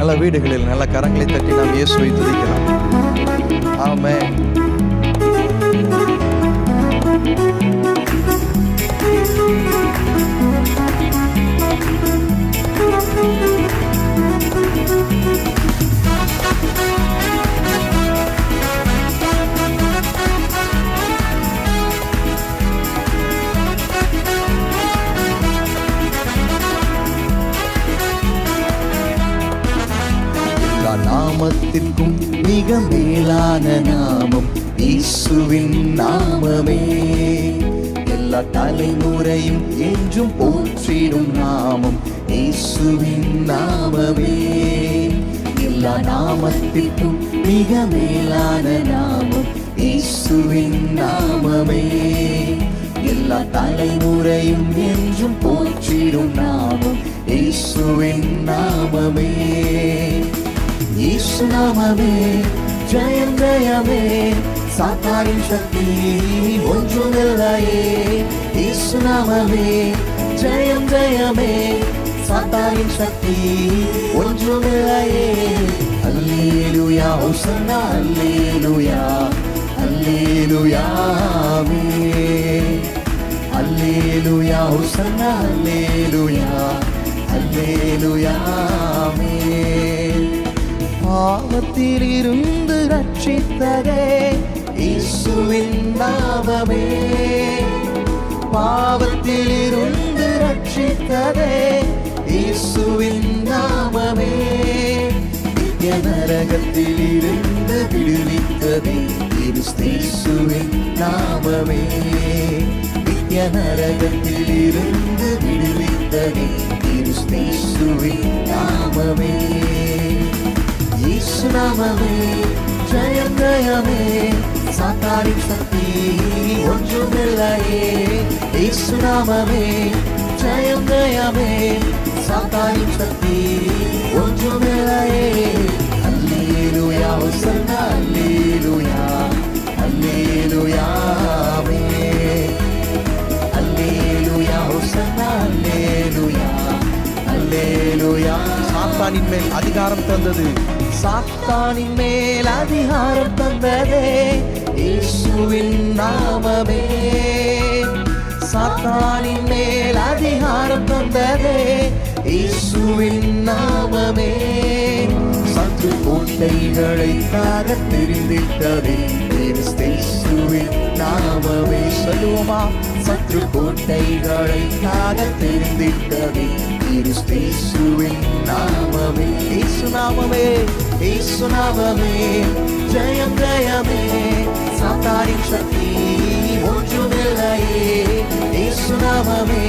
நல்ல வீடுகளில் நல்ல கரங்களை தட்டி நாம் இயேசுவை துதிக்கலாம். ஆமென். நாமத்திற்கும் மிக மேலான நாமம் இயேசுவின் நாமமே. எல்லா தலைமுறையும் என்றும் போற்றிடும் நாமம் இயேசுவின் நாமமே. எல்லா நாமத்திற்கும் மிக மேலான நாமம் இயேசுவின் நாமமே. எல்லா தலைமுறையும் என்றும் போற்றிடும் நாமம் இயேசுவின் நாமமே. இயேசு நாமமே ஜெயம் ஜெயமே. சாத்தாரின் சக்தி ஒன்றுமில்லையே இயேசு நாமமே ஜெயம் ஜெயமே. சாத்தாரின் சக்தி ஒன்றுமில்லையே அல்லேலூயா ஹோசன்னா அல்லேலூயா. அல்லேலூயா ஆமென். அல்லேலூயா ஹோசன்னா அல்லேலூயா. அல்லேலூயா பாவத்தில் இருந்து ரட்சித்ததே இசுவின் நாமமே. பாவத்தில் இருந்து ரட்சித்ததே இசுவின் நாமமே. நித்திய நரகத்தில் இருந்து விடுவித்ததே கிறிஸ்தேசுவின் நாமமே. நித்திய நரகத்தில் இருந்து விடுவித்ததே கிறிஸ்தேசுவின் நாமமே. இயேசு நாமமே ஜெயம் ஜெயமே சாத்தானின் சக்தி ஒன்றுமில்லையே இயேசு நாமமே ஜெயம் ஜெயமே சாத்தானின் சக்தி ஒன்றுமில்லையே அல்லேலுயா ஹோசன்னா அல்லேலுயா அல்லேலூயா அல்லேலுயா அல்லேலூயா ஹோசன்னா அல்லேலூயா சாத்தானின் மேல் அதிகாரம் தந்தது சாத்தானின் மேல் அதிகாரம் தந்ததே இயேசுவின் நாமமே. சாத்தானின் மேல் அதிகாரம் தந்ததே இயேசுவின் நாமமே. சத்து கோட்டைகளை தார தெரிந்திட்டதே கிறிஸ்தேசுவின் சொல்லுவோமா? சத்ரு கோட்டைகளை தார தெரிந்திட்டதே. கிறிஸ்தேசுவின் நாமமே. இயேசு நாமமே இயேசு நாமமே. ஜெயம் ஜெயமே. சாத்தானின் சக்தி ஒன்றுமில்லையே இயேசு நாமமே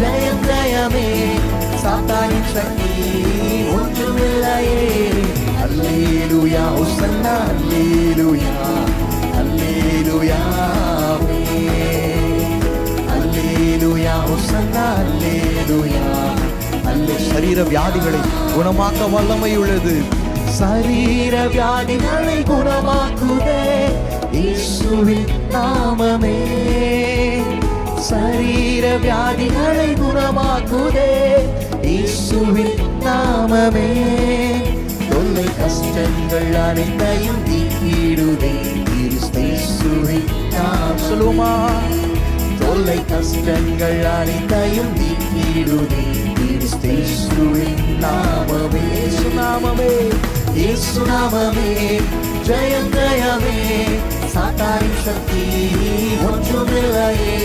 ஜெயம் ஜெயமே. சாத்தானின் சக்தி ஹோசன்னா அல்லேலூயா அல்லேலூயா ஆமென். அல்லேலூயா ஹோசன்னா அல்லேலூயா அல்லே சரீர வியாதிகளை குணமாக்க வல்லமை உள்ளது சரீர வியாதிகளை குணமாக்குதே இயேசுவின் நாமமே சரீர வியாதிகளை குணமாக்குதே இயேசுவின் நாமமே கஷ்டங்கள் அனைத்தையும் நீக்கிடுதே கிறிஸ்தேசுவின் நாம் சொல்லுவோமா? தொல்லை கஷ்டங்கள் அனைத்தையும் நீக்கிடுதே கிறிஸ்தேசுவின் நாமமே சுனாமமே நாமமே இயேசு ஜெயம். ஜெயமே சக்தி ஒன்றுமில்லையே.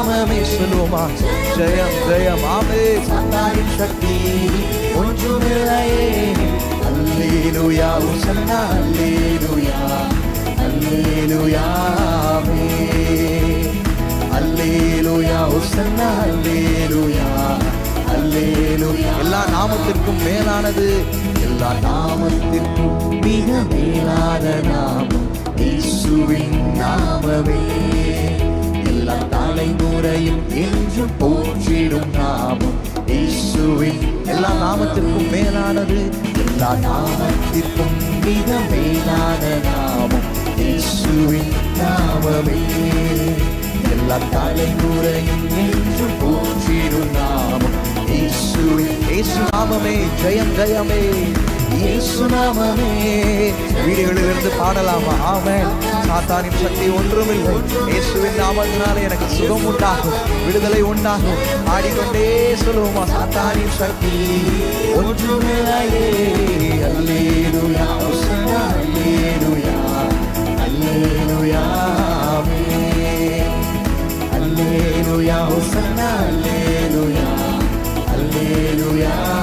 நாமமே சொல்லுவோமா? ஜெயம் ஜெயம். ஆமே சாத்தானின் சக்தி. ஒன்றுமில்லையே. அல்லேலூயா உசன்னா அல்லேலூயா. அல்லேலூயா ஆமென். அல்லேலூயா உசன்னா அல்லேலூயா. அல்லேலூயா. எல்லா நாமத்திற்கும் மேலானது எல்லா நாமத்திற்கும் மிக மேலான நாமம் இயேசுவின் நாமமே. எல்லா தலைமுறையும் என்றும் போற்றிடும் நாமும். இயேசுவின் எல்லா நாமத்திற்கும் மேலானது எல்லா நாமத்திற்கும் மிக மேலான நாமம். இயேசுவின் நாமமே. எல்லா தலைமுறையும் என்று போற்றிடும் நாமம். இயேசுவின் இயேசு நாமமே. ஜெயம் ஜெயமே. இயேசு நாமமே. வீடுகளிலிருந்து பாடலாமா? ஆமேன். சாத்தானின் சக்தி ஒன்றுமில்லை. இயேசுவின் நாமத்தினால எனக்கு சுகம் உண்டாகும். விடுதலை உண்டாகும். ஆடிக்கொண்டே சொல்லுவோமா? சாத்தானின் சக்தி ஒன்றுமில்லையே அல்லேலுயா. அல்லேலுயா. அல்லேலுயா. அல்லேலுயா.